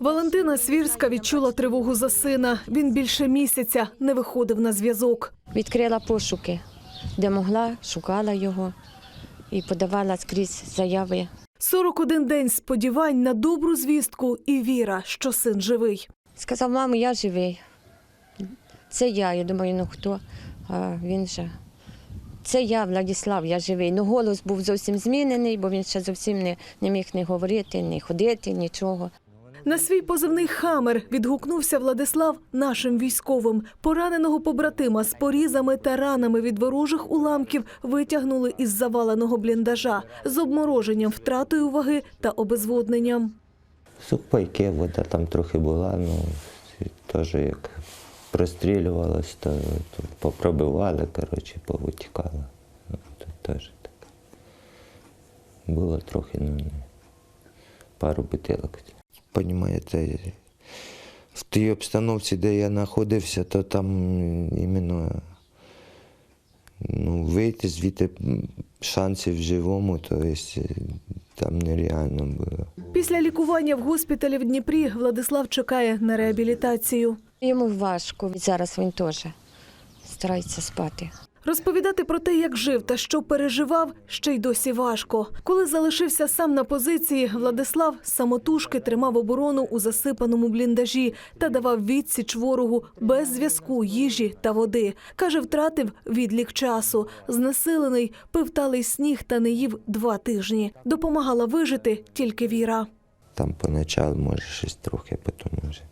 Валентина Свірська відчула тривогу за сина. Він більше місяця не виходив на зв'язок. Відкрила пошуки, де могла, шукала його і подавала скрізь заяви. 41 день сподівань на добру звістку і віра, що син живий. Сказав, мамо, я живий. Це я. Я думаю, ну хто? А він же. Це я, Владислав, я живий. Ну, голос був зовсім змінений, бо він ще зовсім не, не міг не говорити, не ходити, нічого. На свій позивний хамер відгукнувся Владислав нашим військовим. Пораненого побратима з порізами та ранами від ворожих уламків витягнули із заваленого бліндажа з обмороженням, втратою ваги та обезводненням. Сухпайки, вода там трохи була, ну теж як прострілювалось, то, то попробивали, коротше, повитікало. Ну, теж так. Було трохи, ну, пару бутилок. Понімаєте, в тій обстановці, де я знаходився, то там іменно ну, вийти звідти шансів живому, то есть, там нереально було. Після лікування в госпіталі в Дніпрі Владислав чекає на реабілітацію. Йому важко. Зараз він теж старається спати. Розповідати про те, як жив та що переживав, ще й досі важко. Коли залишився сам на позиції, Владислав самотужки тримав оборону у засипаному бліндажі та давав відсіч ворогу без зв'язку, їжі та води. Каже, втратив відлік часу. Знесилений, пив талий сніг та не їв два тижні. Допомагала вижити тільки віра. Там поначалу, може, щось трохи, потім вже.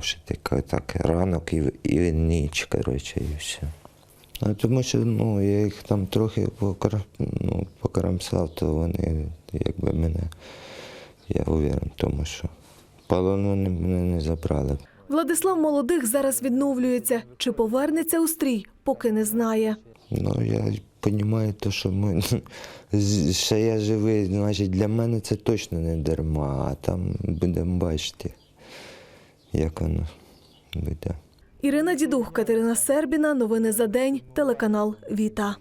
Що таке так ранок і, і ніч, коротше, і все. А тому що ну, я їх там трохи покар... ну, покарамсав, то вони якби мене, я уверен тому, що полону мене не забрали. Владислав молодих зараз відновлюється. Чи повернеться у стрій, поки не знає. Ну, я розумію, то, що ми, ще я живий, значить для мене це точно не дарма, а там будемо бачити, як воно буде. Ірина Дідух, Катерина Сербіна. Новини за день. Телеканал Віта.